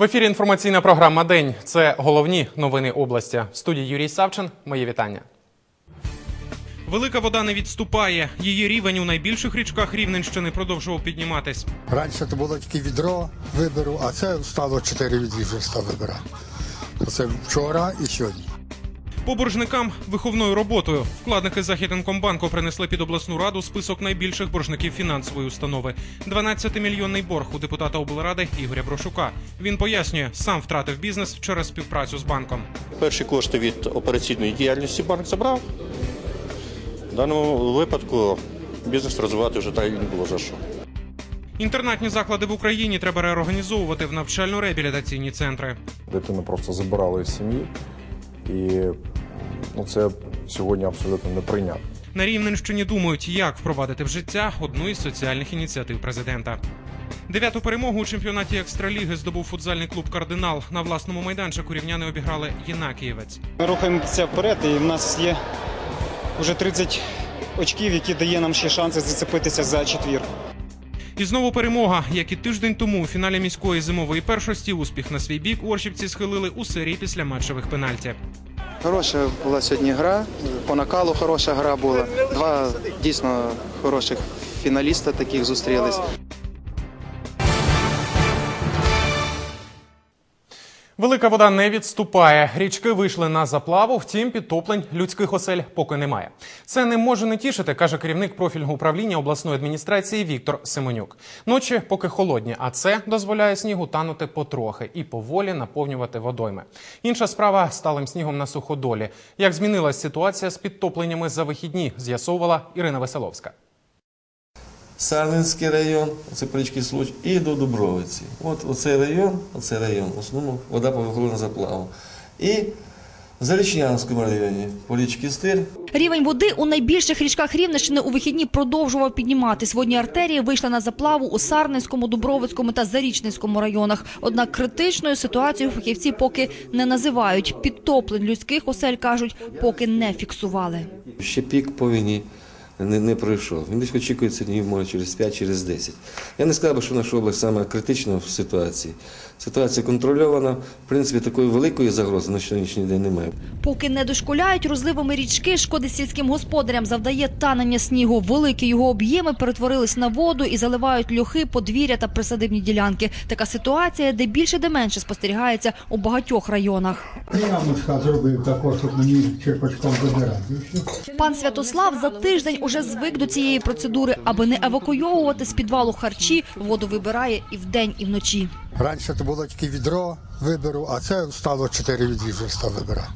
В ефірі інформаційна програма День. Це головні новини області. В студії Юрій Савчин. Моє вітання. Велика вода не відступає. Її рівень у найбільших річках Рівненщини продовжував підніматись. Раніше то було тільки відро виберу, а це стало 4 відрі вже став вибирати. Це вчора і сьогодні. По боржникам виховною роботою вкладники Західинкомбанку принесли під обласну раду список найбільших боржників фінансової установи. 12-мільйонний борг у депутата облради Ігоря Брошука. Він пояснює, сам втратив бізнес через співпрацю з банком. Перші кошти від операційної діяльності банк забрав. В даному випадку бізнес розвивати вже так і не було за що. Інтернатні заклади в Україні треба реорганізовувати в навчально-реабілітаційні центри. Дитину просто забирали з сім'ї, і ну, це сьогодні абсолютно неприйнятно. На Рівненщині думають, як впровадити в життя одну із соціальних ініціатив президента. Дев'яту перемогу у чемпіонаті екстраліги здобув футзальний клуб Кардинал. На власному майданчику рівняни обіграли Єнакієвець. Ми рухаємося вперед, і в нас є вже 30 очків, які дає нам ще шанси зацепитися за четвірку. І знову перемога, як і тиждень тому у фіналі міської зимової першості. Успіх на свій бік оршівці схилили у серії після матчевих пенальті. Хороша була сьогодні гра. По накалу хороша гра була. Два дійсно хороших фіналіста таких зустрілись. Велика вода не відступає. Річки вийшли на заплаву, втім підтоплень людських осель поки немає. Це не може не тішити, каже керівник профільного управління обласної адміністрації Віктор Семенюк. Ночі поки холодні, а це дозволяє снігу танути потрохи і поволі наповнювати водойми. Інша справа сталим снігом на суходолі. Як змінилась ситуація з підтопленнями за вихідні, з'ясовувала Ірина Веселовська. Сарненський район, це річці Случ, і до Дубровиці. От оцей район, оцей район, в основному вода повиходила на заплаву. І в Зарічнянському районі по річці Стир Рівень води у найбільших річках Рівненщини у вихідні продовжував підніматись. Водні артерії вийшли на заплаву у Сарненському, Дубровицькому та Зарічненському районах. Однак критичною ситуацією фахівці поки не називають. Підтоплень людських осель, кажуть, поки не фіксували. ще пік по війні не, не пройшов. Він десь очікується днів, може, через 5, через 10. Я не сказав би, що наша область саме критична в ситуації. Ситуація контрольована. В принципі, такої великої загрози на сьогоднішній день немає. Поки не дошкуляють розливами річки, шкоди сільським господарям завдає танення снігу. Великі його об'єми перетворились на воду і заливають льохи, подвір'я та присадибні ділянки. Така ситуація, де більше, де менше спостерігається у багатьох районах. Ямочка зробив також, щоб мені черпачком забирати. Пан Святослав за тиждень уже звик до цієї процедури, аби не евакуйовувати з підвалу харчі. Воду вибирає і вдень, і вночі. Раніше то було тільки відро виберу, а це стало 4 відрі вже став вибирати.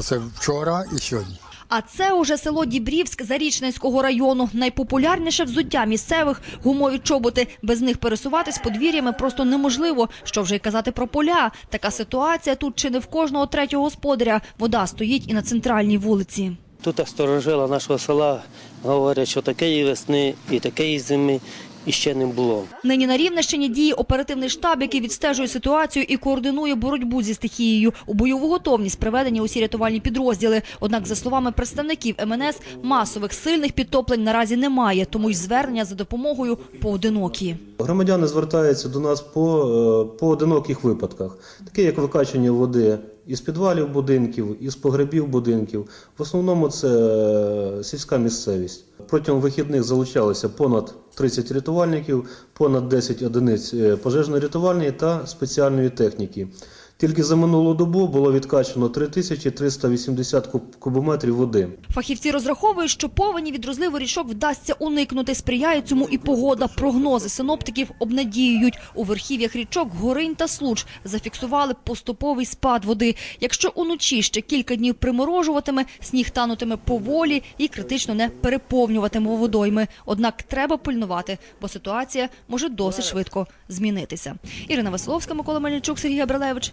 Це вчора і сьогодні. А це уже село Дібрівськ Зарічненського району. Найпопулярніше взуття місцевих гумові чоботи. Без них пересуватись подвір'ями просто неможливо. Що вже й казати про поля. Така ситуація тут чи не в кожного третього господаря. Вода стоїть і на центральній вулиці. Тут сторожила нашого села говорять, що такої весни і такої зими іще не було. Нині на Рівненщині діє оперативний штаб, який відстежує ситуацію і координує боротьбу зі стихією. У бойову готовність приведені усі рятувальні підрозділи. Однак, за словами представників МНС, масових сильних підтоплень наразі немає, тому й звернення за допомогою поодинокі. Громадяни звертаються до нас по е, поодиноких випадках, такі як викачання води із підвалів будинків, із погребів будинків. В основному це е, сільська місцевість. Протягом вихідних залучалося понад 30 рятувальників, понад 10 одиниць пожежної пожежно-рятувальної та спеціальної техніки. Тільки за минулу добу було відкачано 3380 куб- кубометрів води. Фахівці розраховують, що повені від розливу річок вдасться уникнути. Сприяє цьому і погода. Прогнози синоптиків обнадіюють. У верхів'ях річок Горинь та Случ зафіксували поступовий спад води. Якщо уночі ще кілька днів приморожуватиме, сніг танутиме поволі і критично не переповнюватиме водойми. Однак треба пильнувати, бо ситуація може досить швидко змінитися. Ірина Веселовська, Микола Мельничук, Сергій Габрилевич.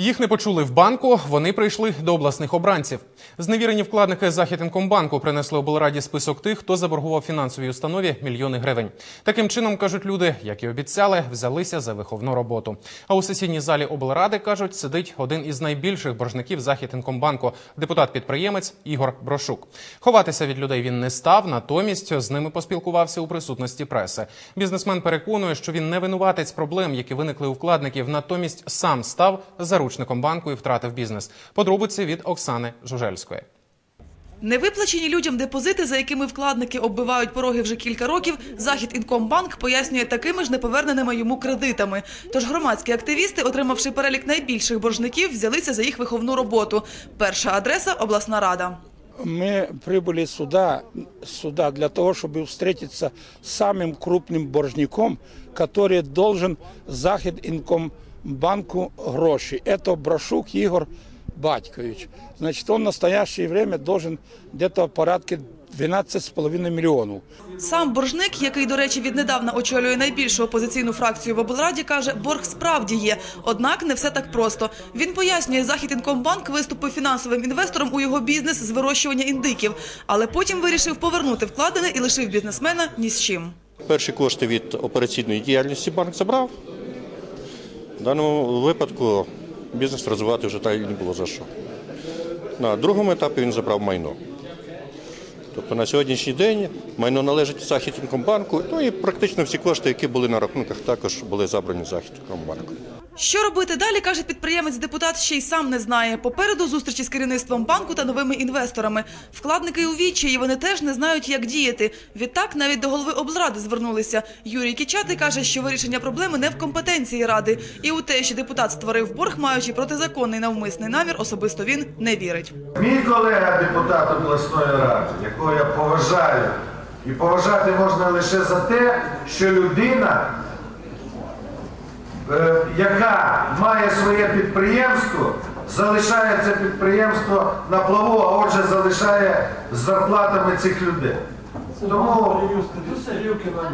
Їх не почули в банку. Вони прийшли до обласних обранців. Зневірені вкладники Західінкомбанку принесли облраді список тих, хто заборгував фінансовій установі мільйони гривень. Таким чином кажуть люди, як і обіцяли, взялися за виховну роботу. А у сесійній залі облради кажуть, сидить один із найбільших боржників Західінкомбанку, депутат-підприємець Ігор Брошук. Ховатися від людей він не став, натомість з ними поспілкувався у присутності преси. Бізнесмен переконує, що він не винуватець проблем, які виникли у вкладників, натомість сам став заручником банку і втратив бізнес. Подробиці від Оксани Жужельської. Невиплачені людям депозити, за якими вкладники оббивають пороги вже кілька років, Західінкомбанк пояснює такими ж неповерненими йому кредитами. Тож громадські активісти, отримавши перелік найбільших боржників, взялися за їх виховну роботу. Перша адреса – обласна рада. Мы прибыли сюда, сюда для того, чтобы встретиться с самым крупным боржником, который должен Західінкомбанку гроши. Это Брошук Игорь Батькович. Значит, он в настоящее время должен где-то порядка 12,5 миллионов. Сам боржник, який, до речі, віднедавна очолює найбільшу опозиційну фракцію в облраді, каже, борг справді є. Однак не все так просто. Він пояснює, Західінкомбанк виступив фінансовим інвестором у його бізнес з вирощування індиків, але потім вирішив повернути вкладене і лишив бізнесмена ні з чим. Перші кошти від операційної діяльності банк забрав. В даному випадку бізнес розвивати вже так і не було за що. На другому етапі він забрав майно. Тобто на сьогоднішній день майно належить Західінкомбанку, ну і практично всі кошти, які були на рахунках, також були забрані Західінкомбанком. Що робити далі, каже підприємець-депутат, ще й сам не знає. Попереду зустрічі з керівництвом банку та новими інвесторами. Вкладники у відчаї, вони теж не знають, як діяти. Відтак навіть до голови облради звернулися. Юрій Кічатий каже, що вирішення проблеми не в компетенції ради. І у те, що депутат створив борг, маючи протизаконний навмисний намір, особисто він не вірить. Мій колега депутат обласної ради, якого я поважаю, і поважати можна лише за те, що людина, яка має своє підприємство, залишає це підприємство на плаву, а отже залишає зарплатами цих людей. Тому,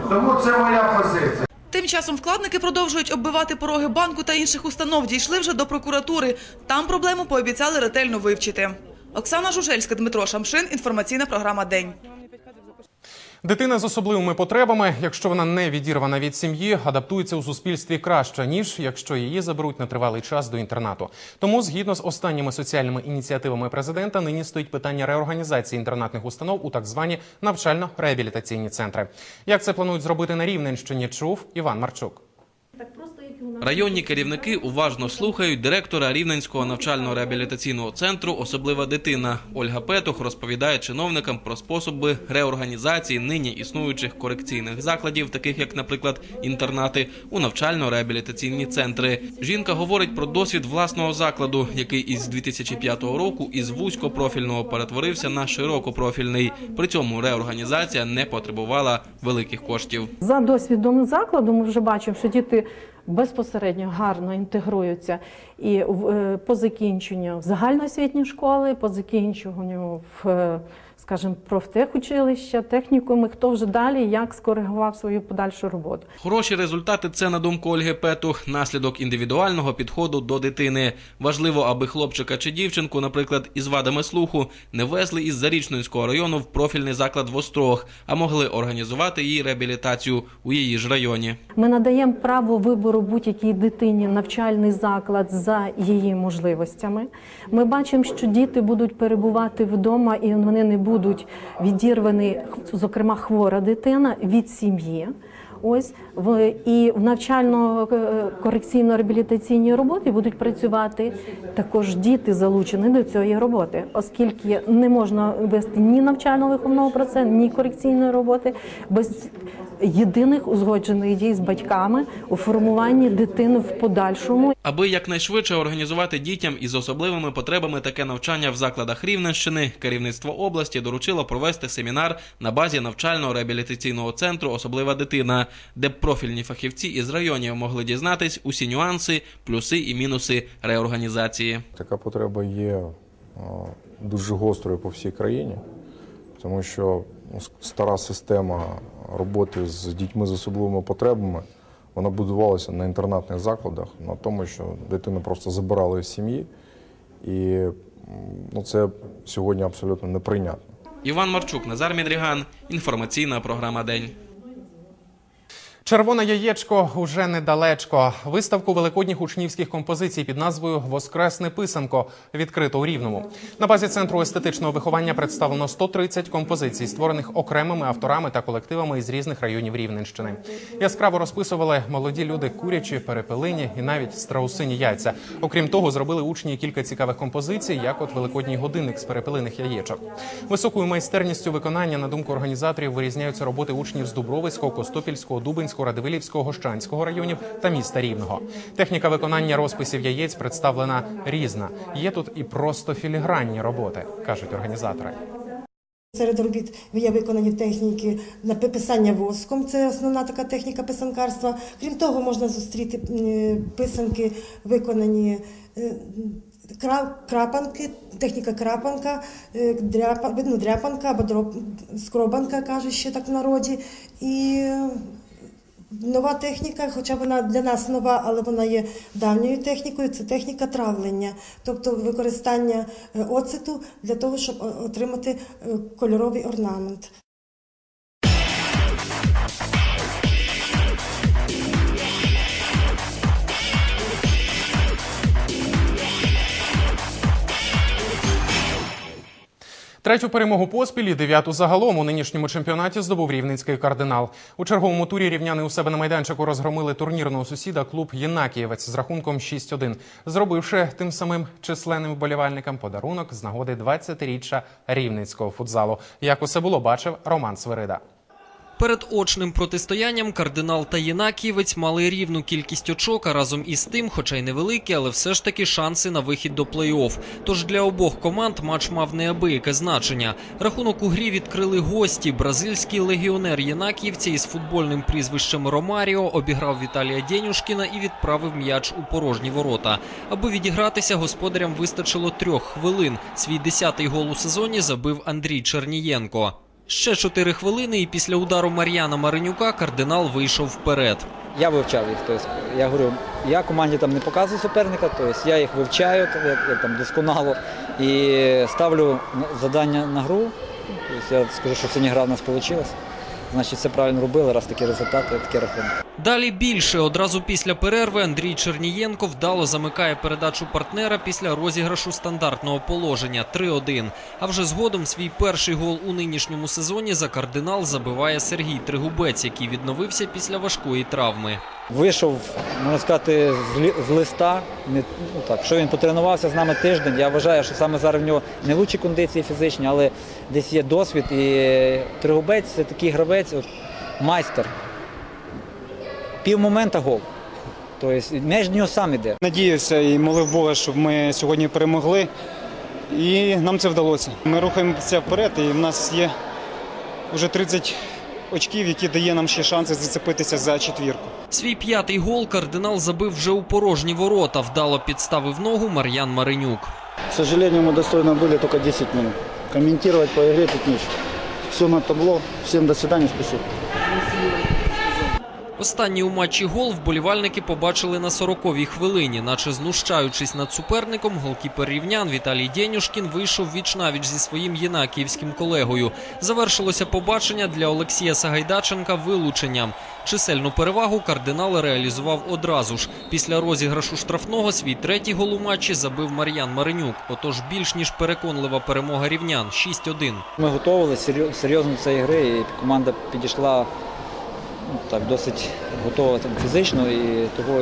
тому це моя позиція. Тим часом вкладники продовжують оббивати пороги банку та інших установ. Дійшли вже до прокуратури. Там проблему пообіцяли ретельно вивчити. Оксана Жужельська, Дмитро Шамшин. Інформаційна програма День. Дитина з особливими потребами, якщо вона не відірвана від сім'ї, адаптується у суспільстві краще, ніж якщо її заберуть на тривалий час до інтернату. Тому, згідно з останніми соціальними ініціативами президента, нині стоїть питання реорганізації інтернатних установ у так звані навчально-реабілітаційні центри. Як це планують зробити на Рівненщині, чув Іван Марчук. Районні керівники уважно слухають директора Рівненського навчально-реабілітаційного центру Особлива дитина. Ольга Петух розповідає чиновникам про способи реорганізації нині існуючих корекційних закладів, таких як, наприклад, інтернати, у навчально-реабілітаційні центри. Жінка говорить про досвід власного закладу, який із 2005 року із вузькопрофільного перетворився на широкопрофільний. При цьому реорганізація не потребувала великих коштів. За досвідом закладу ми вже бачимо, що діти безпосередньо гарно інтегруються і е, по закінченню в загальноосвітні школи, по закінченню в, е, скажімо, профтехучилища, технікуми, хто вже далі як скоригував свою подальшу роботу. Хороші результати це, на думку Ольги Петух, наслідок індивідуального підходу до дитини. Важливо, аби хлопчика чи дівчинку, наприклад, із вадами слуху, не везли із Зарічненського району в профільний заклад в Острог, а могли організувати її реабілітацію у її ж районі. Ми надаємо право вибору будь-якій дитині навчальний заклад за її можливостями. Ми бачимо, що діти будуть перебувати вдома і вони не будуть відірвані, зокрема хвора дитина від сім'ї. Ось в і в навчально-корекційно-реабілітаційній роботі будуть працювати також діти залучені до цієї роботи, оскільки не можна вести ні навчально-виховного процесу, ні корекційної роботи без єдиних узгоджених дій з батьками у формуванні дитини в подальшому. Аби якнайшвидше організувати дітям із особливими потребами таке навчання в закладах Рівненщини, керівництво області доручило провести семінар на базі навчально-реабілітаційного центру Особлива дитина, де профільні фахівці із районів могли дізнатись усі нюанси, плюси і мінуси реорганізації. Така потреба є дуже гострою по всій країні, тому що ну, стара система роботи з дітьми з особливими потребами вона будувалася на інтернатних закладах, на тому, що дитину просто забирали з сім'ї. І ну, це сьогодні абсолютно неприйнятно. Іван Марчук, Назар Мідріган. Інформаційна програма День. Червоне яєчко уже недалечко. Виставку великодніх учнівських композицій під назвою Воскресне писанко відкрито у Рівному. На базі центру естетичного виховання представлено 130 композицій, створених окремими авторами та колективами із різних районів Рівненщини. Яскраво розписували молоді люди курячі, перепелині і навіть страусині яйця. Окрім того, зробили учні кілька цікавих композицій, як от великодній годинник з перепелиних яєчок. Високою майстерністю виконання, на думку організаторів, вирізняються роботи учнів з Дубровицького, Костопільського, Дубинського, Радивилівського, Гощанського районів та міста Рівного. Техніка виконання розписів яєць представлена різна. Є тут і просто філігранні роботи, кажуть організатори. Серед робіт є виконані техніки написання воском, це основна така техніка писанкарства. Крім того, можна зустріти е, писанки, виконані е, крапанки, техніка крапанка, е, дряпанка або скробанка, кажуть ще так в народі. І нова техніка, хоча вона для нас нова, але вона є давньою технікою, це техніка травлення, тобто використання оциту для того, щоб отримати е, кольоровий орнамент. Третю перемогу поспіль і дев'яту загалом у нинішньому чемпіонаті здобув рівненський кардинал. У черговому турі рівняни у себе на майданчику розгромили турнірного сусіда клуб Єнакієвець з рахунком 6-1, зробивши тим самим численним вболівальникам подарунок з нагоди 20-річчя рівненського футзалу. Як усе було, бачив Роман Свирида. Перед очним протистоянням кардинал та Єнакієвець мали рівну кількість очок, а разом із тим, хоча й невеликі, але все ж таки шанси на вихід до плей-офф. Тож для обох команд матч мав неабияке значення. Рахунок у грі відкрили гості. Бразильський легіонер Єнакіївця із футбольним прізвищем Ромаріо обіграв Віталія Дєнюшкіна і відправив м'яч у порожні ворота. Аби відігратися, господарям вистачило трьох хвилин. Свій десятий гол у сезоні забив Андрій Чернієнко. Ще чотири хвилини, і після удару Мар'яна Маринюка кардинал вийшов вперед. Я вивчав їх. Тобто, я говорю, я команді там не показую суперника, тобто я їх вивчаю там досконало і ставлю завдання на гру. Тобто, я скажу, що сьогодні гра в нас вийшла. Значить, все правильно робили, раз такі результати, такі рахунок. Далі більше. Одразу після перерви Андрій Чернієнко вдало замикає передачу партнера після розіграшу стандартного положення 3-1. А вже згодом свій перший гол у нинішньому сезоні за кардинал забиває Сергій Тригубець, який відновився після важкої травми. Вийшов, можна сказати, з, листа. Ну, так, що він потренувався з нами тиждень. Я вважаю, що саме зараз в нього не лучші кондиції фізичні, але десь є досвід. І Тригубець це такий гравець, майстер Пів момента гол. Тобто м'яч в нього сам іде. Надіявся і молив Бога, щоб ми сьогодні перемогли. І нам це вдалося. Ми рухаємося вперед, і в нас є вже 30 очків, які дає нам ще шанси зацепитися за четвірку. Свій п'ятий гол кардинал забив вже у порожні ворота. Вдало підставив ногу Мар'ян Маринюк. К сожалению, мы достойны были только 10 минут. Комментировать по игре тут нечего. Все на табло. Всем до свидания, спасибо. Останній у матчі гол вболівальники побачили на 40-й хвилині. Наче знущаючись над суперником, голкіпер рівнян Віталій Дєнюшкін вийшов віч-навіч зі своїм єнакіївським колегою. Завершилося побачення для Олексія Сагайдаченка вилученням. Чисельну перевагу кардинал реалізував одразу ж. Після розіграшу штрафного свій третій гол у матчі забив Мар'ян Маринюк. Отож більш ніж переконлива перемога рівнян 6-1. Ми готувалися серйозно до цієї гри, і команда підійшла так, досить готова там, фізично і того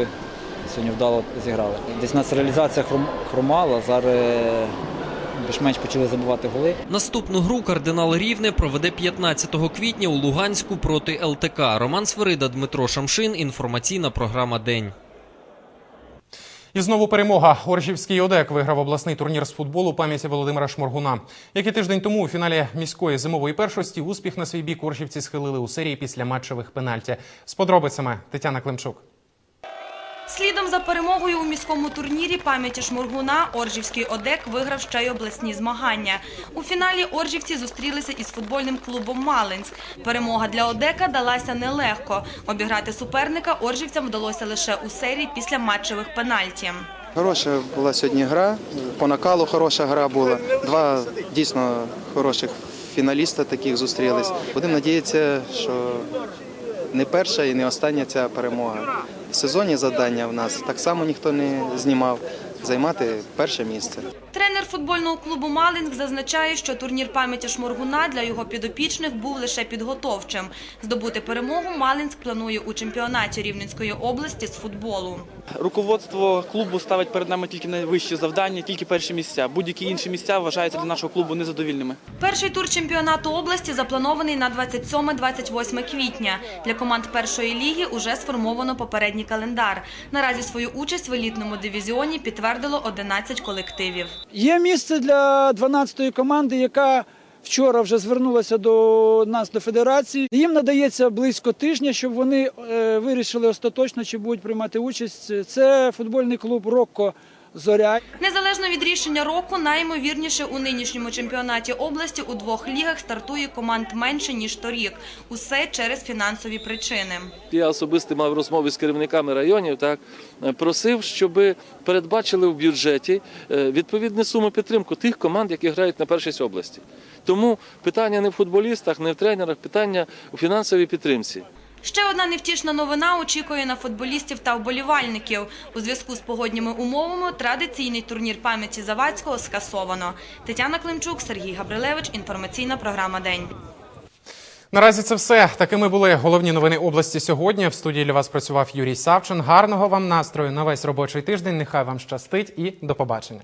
сьогодні вдало зіграли. Десь нас реалізація хром- хромала, зараз більш-менш почали забивати голи. Наступну гру кардинал Рівне проведе 15 квітня у Луганську проти ЛТК. Роман Сверида, Дмитро Шамшин. Інформаційна програма День. І знову перемога. Оржівський ОДЕК виграв обласний турнір з футболу пам'яті Володимира Шморгуна. Як і тиждень тому у фіналі міської зимової першості успіх на свій бік оржівці схилили у серії після матчевих пенальті. З подробицями Тетяна Климчук. Слідом за перемогою у міському турнірі пам'яті Шморгуна Оржівський ОДЕК виграв ще й обласні змагання. У фіналі Оржівці зустрілися із футбольним клубом Малинськ. Перемога для ОДЕКа далася нелегко. Обіграти суперника Оржівцям вдалося лише у серії після матчевих пенальті. Хороша була сьогодні гра, по накалу хороша гра була. Два дійсно хороших фіналіста таких зустрілись. Будемо надіятися, що не перша і не остання ця перемога. В сезоні завдання в нас так само ніхто не знімав займати перше місце. Тренер футбольного клубу Малинськ зазначає, що турнір пам'яті Шморгуна для його підопічних був лише підготовчим. Здобути перемогу Малинськ планує у чемпіонаті Рівненської області з футболу. Руководство клубу ставить перед нами тільки найвищі завдання, тільки перші місця. Будь-які інші місця вважаються для нашого клубу незадовільними. Перший тур чемпіонату області запланований на 27-28 квітня. Для команд першої ліги уже сформовано попередній календар. Наразі свою участь в елітному дивізіоні підтвердило 11 колективів. Є місце для 12-ї команди, яка вчора вже звернулася до нас, до федерації. Їм надається близько тижня, щоб вони е, вирішили остаточно, чи будуть приймати участь. Це футбольний клуб Рокко Зоря. Незалежно від рішення року, найімовірніше у нинішньому чемпіонаті області у двох лігах стартує команд менше ніж торік. Усе через фінансові причини. Я особисто мав розмови з керівниками районів, так е, просив, щоб передбачили в бюджеті е, відповідну суму підтримку тих команд, які грають на першість області. Тому питання не в футболістах, не в тренерах, питання у фінансовій підтримці. Ще одна невтішна новина очікує на футболістів та вболівальників. У зв'язку з погодніми умовами традиційний турнір пам'яті Завадського скасовано. Тетяна Климчук, Сергій Габрилевич. Інформаційна програма День. Наразі це все. Такими були головні новини області сьогодні. В студії для вас працював Юрій Савчин. Гарного вам настрою на весь робочий тиждень. Нехай вам щастить і до побачення.